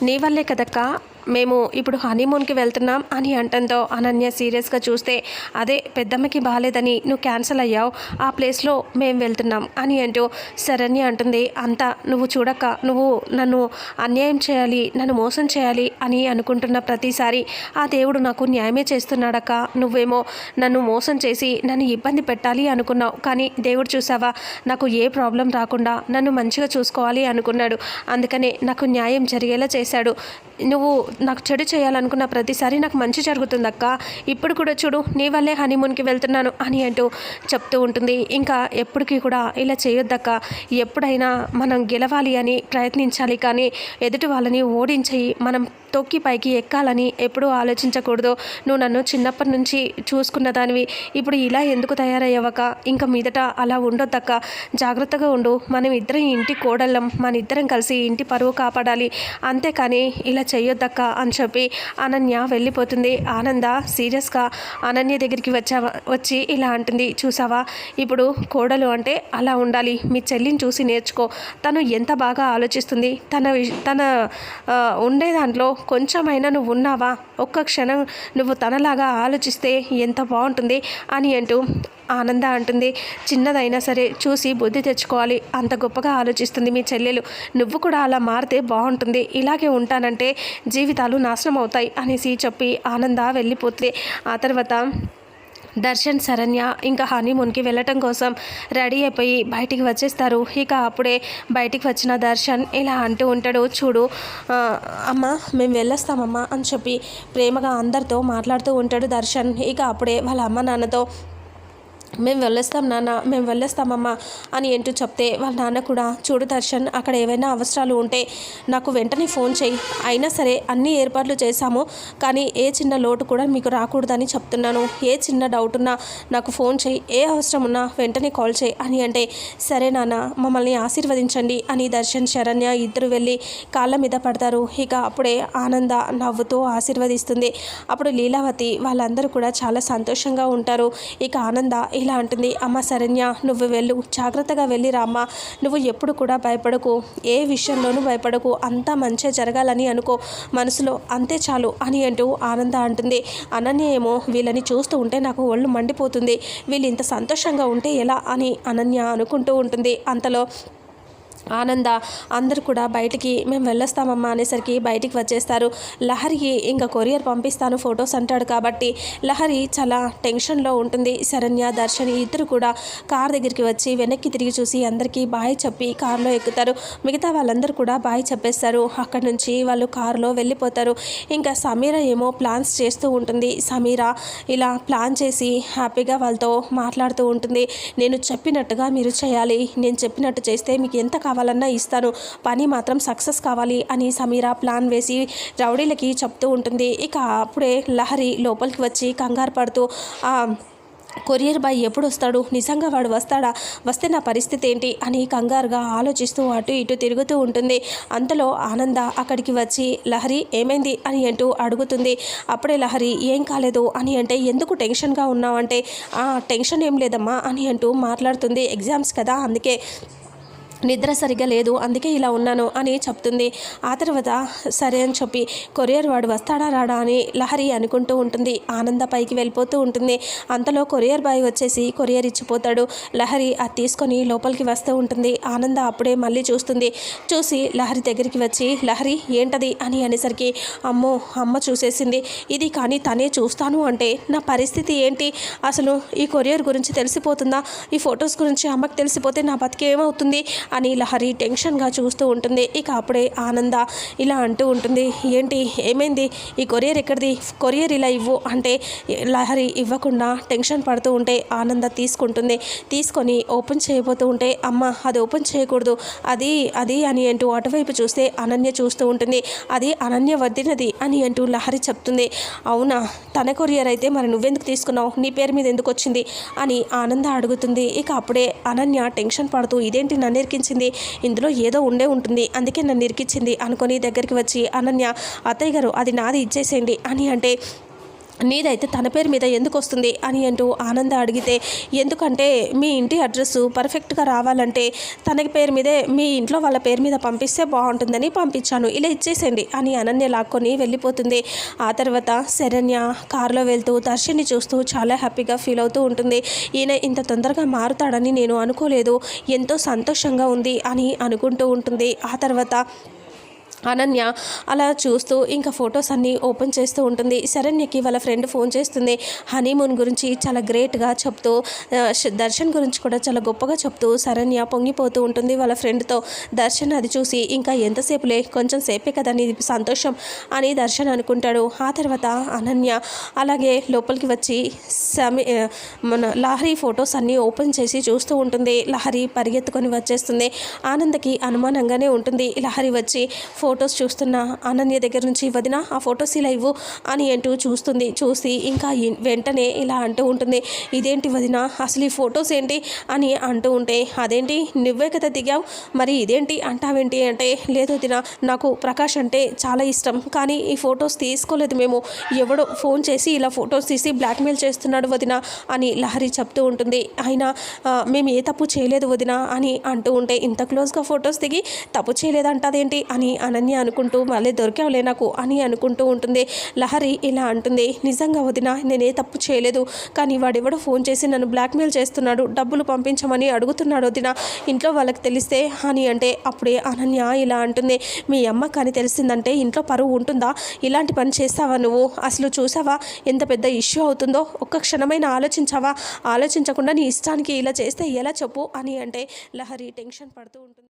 నీ వల్లే కదక్కా? మేము ఇప్పుడు హనీమూన్కి వెళ్తున్నాం అని అంటంతో అనన్య సీరియస్గా చూస్తే అదే పెద్దమ్మకి బాగాలేదని నువ్వు క్యాన్సిల్ అయ్యావు ఆ ప్లేస్లో మేము వెళ్తున్నాం అని అంటూ శరణ్య అంటుంది అంతా నువ్వు చూడక్క నువ్వు నన్ను అన్యాయం చేయాలి నన్ను మోసం చేయాలి అని అనుకుంటున్న ప్రతిసారి ఆ దేవుడు నాకు న్యాయమే చేస్తున్నాడక్క నువ్వేమో నన్ను మోసం చేసి నన్ను ఇబ్బంది పెట్టాలి అనుకున్నావు కానీ దేవుడు చూసావా నాకు ఏ ప్రాబ్లం రాకుండా నన్ను మంచిగా చూసుకోవాలి అనుకున్నాడు అందుకనే నాకు న్యాయం జరిగేలా చేశాడు నువ్వు నాకు చెడు చేయాలనుకున్న ప్రతిసారి నాకు మంచి జరుగుతుందక్క ఇప్పుడు కూడా చూడు నీ వల్లే హనీమూన్కి వెళ్తున్నాను అని అంటూ చెప్తూ ఉంటుంది. ఇంకా ఎప్పటికీ కూడా ఇలా చేయొద్దక్క ఎప్పుడైనా మనం గెలవాలి అని ప్రయత్నించాలి కానీ ఎదుటి వాళ్ళని ఓడించి మనం తొక్కి పైకి ఎక్కాలని ఎప్పుడూ ఆలోచించకూడదు. నువ్వు నన్ను చిన్నప్పటి నుంచి చూసుకున్న దానివి. ఇప్పుడు ఇలా ఎందుకు తయారయ్యవక ఇంకా మీదట అలా ఉండొద్దక్క జాగ్రత్తగా ఉండు. మనం ఇద్దరం ఇంటి కోడళ్ళం. మన ఇద్దరం కలిసి ఇంటి పరువు కాపాడాలి. అంతేకాని ఇలా చేయొద్దక్క చెయ్యొద్దక్క అని చెప్పి అనన్య వెళ్ళిపోతుంది. ఆనంద సీరియస్గా అనన్య దగ్గరికి వచ్చా వచ్చి ఇలా అంటుంది చూసావా? ఇప్పుడు కోడలు అంటే అలా ఉండాలి. మీ చెల్లిని చూసి నేర్చుకో. తను ఎంత బాగా ఆలోచిస్తుంది. తన తన ఉండే దాంట్లో కొంచెమైనా నువ్వు ఉన్నావా? ఒక్క క్షణం నువ్వు తనలాగా ఆలోచిస్తే ఎంత బాగుంటుంది అని అంటూ ఆనంద అంటుంది. చిన్నదైనా సరే చూసి బుద్ధి తెచ్చుకోవాలి. అంత గొప్పగా ఆలోచిస్తుంది మీ చెల్లెలు. నువ్వు కూడా అలా మారితే బాగుంటుంది. ఇలాగే ఉంటానంటే జీవితాలు నాశనం అవుతాయి అనేసి చెప్పి ఆనంద వెళ్ళిపోతుంది ఆ తర్వాత దర్శన్ శరణ్య ఇంకా హనీమూన్కి వెళ్ళటం కోసం రెడీ అయిపోయి బయటికి వచ్చేస్తారు. ఇక అప్పుడే బయటికి వచ్చిన దర్శన్ ఇలా అంటూ ఉంటాడు చూడు అమ్మ మేము వెళ్ళొస్తామమ్మా అని చెప్పి ప్రేమగా అందరితో మాట్లాడుతూ ఉంటాడు దర్శన్. ఇక అప్పుడే వాళ్ళ అమ్మ నాన్నతో మేము వెళ్ళొస్తాం నాన్న మేము వెళ్ళొస్తామమ్మా అని ఏంటో చెప్తే వాళ్ళ నాన్న కూడా చూడు దర్శన్ అక్కడ ఏవైనా అవసరాలు ఉంటే నాకు వెంటనే ఫోన్ చేయి. అయినా సరే అన్ని ఏర్పాట్లు చేశాము కానీ ఏ చిన్న లోటు కూడా మీకు రాకూడదని చెప్తున్నాను. ఏ చిన్న డౌట్ ఉన్నా నాకు ఫోన్ చేయి. ఏ అవసరం ఉన్నా వెంటనే కాల్ చేయి అని అంటే సరే నాన్న మమ్మల్ని ఆశీర్వదించండి అని దర్శన్ శరణ్య ఇద్దరు వెళ్ళి కాళ్ళ మీద పడతారు. ఇక అప్పుడే ఆనంద నవ్వుతూ ఆశీర్వదిస్తుంది. అప్పుడు లీలావతి వాళ్ళందరూ కూడా చాలా సంతోషంగా ఉంటారు. ఇక ఆనంద ఇలా అంటుంది అమ్మ శరణ్య నువ్వు వెళ్ళు జాగ్రత్తగా వెళ్ళి రామ్మా నువ్వు ఎప్పుడు కూడా భయపడకు. ఏ విషయంలోనూ భయపడకు. అంతా మంచిగా జరగాలని అనుకో. మనసులో అంతే చాలు అని అంటూ ఆనంద అంటుంది. అనన్య ఏమో వీళ్ళని చూస్తూ ఉంటే నాకు ఒళ్ళు మండిపోతుంది. వీళ్ళు ఇంత సంతోషంగా ఉంటే ఎలా అని అనన్య అనుకుంటూ ఉంటుంది. అంతలో ఆనంద అందరు కూడా బయటికి మేము వెళ్ళొస్తామమ్మా అనేసరికి బయటికి వచ్చేస్తారు. లహరికి ఇంకా కొరియర్ పంపిస్తాను ఫొటోస్ అంటాడు కాబట్టి లహరి చాలా టెన్షన్లో ఉంటుంది. శరణ్య దర్శని ఇద్దరు కూడా కార్ దగ్గరికి వచ్చి వెనక్కి తిరిగి చూసి అందరికీ బాయ్ చెప్పి కారులో ఎక్కుతారు. మిగతా వాళ్ళందరూ కూడా బాయ్ చెప్పేస్తారు. అక్కడి నుంచి వాళ్ళు కారులో వెళ్ళిపోతారు. ఇంకా సమీర ఏమో ప్లాన్స్ చేస్తూ ఉంటుంది. సమీర ఇలా ప్లాన్ చేసి హ్యాపీగా వాళ్ళతో మాట్లాడుతూ ఉంటుంది. నేను చెప్పినట్టుగా మీరు చేయాలి. నేను చెప్పినట్టు చేస్తే మీకు ఎంత కావాలి? కావాలన్నా ఇస్తాను. పని మాత్రం సక్సెస్ కావాలి అని సమీర ప్లాన్ వేసి రౌడీలకి చెప్తూ ఉంటుంది. ఇక అప్పుడే లహరి లోపలికి వచ్చి కంగారు పడుతూ కొరియర్ బాయ్ ఎప్పుడు వస్తాడు? నిజంగా వాడు వస్తాడా? వస్తే నా పరిస్థితి ఏంటి? అని కంగారుగా ఆలోచిస్తూ అటు ఇటు తిరుగుతూ ఉంటుంది. అంతలో ఆనంద అక్కడికి వచ్చి లహరి ఏమైంది? అని అంటూ అడుగుతుంది. అప్పుడే లహరి ఏం కాలేదు? అని అంటే ఎందుకు టెన్షన్గా ఉన్నావంటే "ఆ, టెన్షన్ ఏం లేదమ్మా అని అంటూ మాట్లాడుతుంది. ఎగ్జామ్స్ కదా అందుకే నిద్ర సరిగ్గా లేదు అందుకే ఇలా ఉన్నాను అని చెప్తుంది. ఆ తర్వాత సరే అని చెప్పి కొరియర్ వాడు వస్తాడా రాడా అని లహరి అనుకుంటూ ఉంటుంది. ఆనంద పైకి వెళ్ళిపోతూ ఉంటుంది. అంతలో కొరియర్ బాయ్ వచ్చేసి కొరియర్ ఇచ్చిపోతాడు. లహరి అది తీసుకొని లోపలికి వస్తూ ఉంటుంది. ఆనంద అప్పుడే మళ్ళీ చూస్తుంది. చూసి లహరి దగ్గరికి వచ్చి లహరి ఏంటది అని అనేసరికి అమ్మో అమ్మ చూసేసింది. ఇది కానీ తనే చూస్తాను అంటే నా పరిస్థితి ఏంటి? అసలు ఈ కొరియర్ గురించి తెలిసిపోతుందా? ఈ ఫొటోస్ గురించి అమ్మకి తెలిసిపోతే నా బతికేమవుతుంది? అని లహరి టెన్షన్గా చూస్తూ ఉంటుంది. ఇక అప్పుడే ఆనంద ఇలా అంటూ ఉంటుంది ఏంటి ఏమైంది? ఈ కొరియర్ ఎక్కడిది? కొరియర్ ఇలా ఇవ్వు. అంటే లహరి ఇవ్వకుండా టెన్షన్ పడుతూ ఉంటే ఆనంద తీసుకుంటుంది. తీసుకొని ఓపెన్ చేయబోతూ ఉంటే అమ్మ అది ఓపెన్ చేయకూడదు. అది అది అని అంటూ అటువైపు చూస్తే అనన్య చూస్తూ ఉంటుంది. అది అనన్య వద్దినది అని అంటూ లహరి చెప్తుంది. అవునా? తన కొరియర్ అయితే మరి నువ్వెందుకు తీసుకున్నావు? నీ పేరు మీద ఎందుకు వచ్చింది? అని ఆనంద అడుగుతుంది. ఇక అప్పుడే అనన్య టెన్షన్ పడుతూ ఇదేంటి నన్ను ఇరికించింది ఇందులో ఏదో ఉండే ఉంటుంది. అందుకే నన్ను ఇరికించింది. అనుకొని దగ్గరికి వచ్చి అనన్య అత్తయ్య గారు అది నాది ఇచ్చేసేయండి. అని అంటే నీదైతే తన పేరు మీద ఎందుకు వస్తుంది అని అంటూ ఆనంద అడిగితే ఎందుకంటే మీ ఇంటి అడ్రస్ పర్ఫెక్ట్గా రావాలంటే తన పేరు మీదే మీ ఇంట్లో వాళ్ళ పేరు మీద పంపిస్తే బాగుంటుందని పంపించాను. ఇలా ఇచ్చేసేయండి అని అనన్య లాక్కొని వెళ్ళిపోతుంది. ఆ తర్వాత శరణ్య కారులో వెళ్తూ దర్శన్ని చూస్తూ చాలా హ్యాపీగా ఫీల్ అవుతూ ఉంటుంది. ఈయన ఇంత తొందరగా మారుతాడని నేను అనుకోలేదు. ఎంతో సంతోషంగా ఉంది అని అనుకుంటూ ఉంటుంది. ఆ తర్వాత అనన్య అలా చూస్తూ ఇంకా ఫొటోస్ అన్నీ ఓపెన్ చేస్తూ ఉంటుంది. శరణ్యకి వాళ్ళ ఫ్రెండ్ ఫోన్ చేస్తుంది. హనీమూన్ గురించి చాలా గ్రేట్గా చెప్తూ దర్శన్ గురించి కూడా చాలా గొప్పగా చెప్తూ శరణ్య పొంగిపోతూ ఉంటుంది వాళ్ళ ఫ్రెండ్తో. దర్శన్ అది చూసి ఇంకా ఎంతసేపులే కొంచెం సేపే కదా నీ సంతోషం అని దర్శన్ అనుకుంటాడు. ఆ తర్వాత అనన్య అలాగే లోపలికి వచ్చి సమీ మన లహరి ఫొటోస్ అన్నీ ఓపెన్ చేసి చూస్తూ ఉంటుంది. లహరి పరిగెత్తుకొని వచ్చేస్తుంది. ఆనందకి అనుమానంగానే ఉంటుంది. లహరి వచ్చి ఫో ఫొటోస్ చూస్తున్న అనన్య దగ్గర నుంచి వదిన ఆ ఫొటోస్ ఇలా ఇవ్వు అని అంటూ చూస్తుంది. చూసి ఇంకా వెంటనే ఇలా అంటూ ఉంటుంది. ఇదేంటి వదిన అసలు ఈ ఫొటోస్ ఏంటి? అని అంటూ ఉంటే అదేంటి? నువ్వే కదా దిగావు? మరి ఇదేంటి? అంటావేంటి అంటే లేదు వదిన నాకు ప్రకాష్ అంటే చాలా ఇష్టం కానీ ఈ ఫొటోస్ తీసుకోలేదు మేము. ఎవడో ఫోన్ చేసి ఇలా ఫొటోస్ తీసి బ్లాక్మెయిల్ చేస్తున్నాడు వదిన అని లహరి చెప్తూ ఉంటుంది. అయినా మేము ఏ తప్పు చేయలేదు వదిన అని అంటూ ఉంటే ఇంత క్లోజ్గా ఫొటోస్ దిగి తప్పు చేయలేదంటదేంటి? అని అనన్య అనుకుంటూ మళ్ళీ దొరికావులే నాకు అని అనుకుంటూ ఉంటుంది. లహరి ఇలా అంటుంది నిజంగా వదిన నేనే తప్పు చేయలేదు. కానీ వాడెవడో ఫోన్ చేసి నన్ను బ్లాక్మెయిల్ చేస్తున్నాడు. డబ్బులు పంపించమని అడుగుతున్నాడు వదిన. ఇంట్లో వాళ్ళకి తెలిస్తే అని అంటే అప్పుడే అనన్య ఇలా అంటుంది మీ అమ్మ కానీ తెలిసిందంటే ఇంట్లో పరువు ఉంటుందా? ఇలాంటి పని చేస్తావా నువ్వు? అసలు చూసావా? ఎంత పెద్ద ఇష్యూ అవుతుందో? ఒక్క క్షణమైన ఆలోచించావా? ఆలోచించకుండా నీ ఇష్టానికి ఇలా చేస్తే ఎలా చెప్పు? అని అంటే లహరి టెన్షన్ పడుతూ ఉంటుంది.